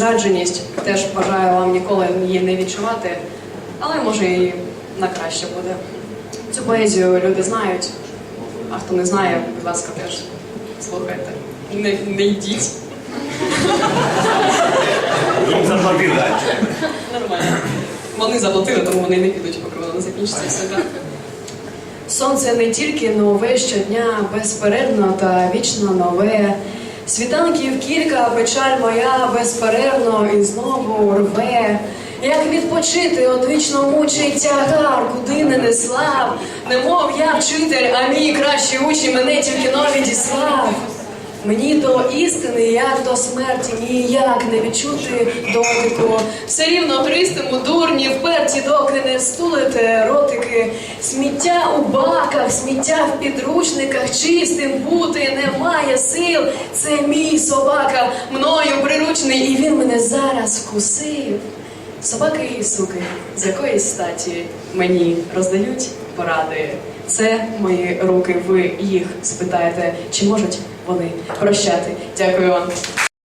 Зрадженість теж бажаю вам ніколи її не відчувати, але може і на краще буде. Цю поезію люди знають, а хто не знає, будь ласка, теж слухайте. Не, не йдіть. Їм заплатили. Нормально. Вони заплатили, тому вони не підуть, поки воно не закінчиться все. Сонце не тільки нове щодня, безперервно та вічно нове. Світанків кілька, печаль моя безперервно і знову рве. Як відпочити от вічно мучить тягар, куди не неслав, немов я вчитель, а мій кращий учень мене тільки нові відіслав. Мені до істини, як до смерті, ніяк не відчути дотику. Все рівно гристиму дурні, вперті, доки не стулите ротики. Сміття у баках, сміття в підручниках, чистим бути немає сил. Це мій собака, мною приручний, і він мене зараз вкусив. Собаки і суки, з якоїсь статі мені роздають поради. Це мої руки, ви їх спитаєте, чи можуть вони прощати. Дякую вам.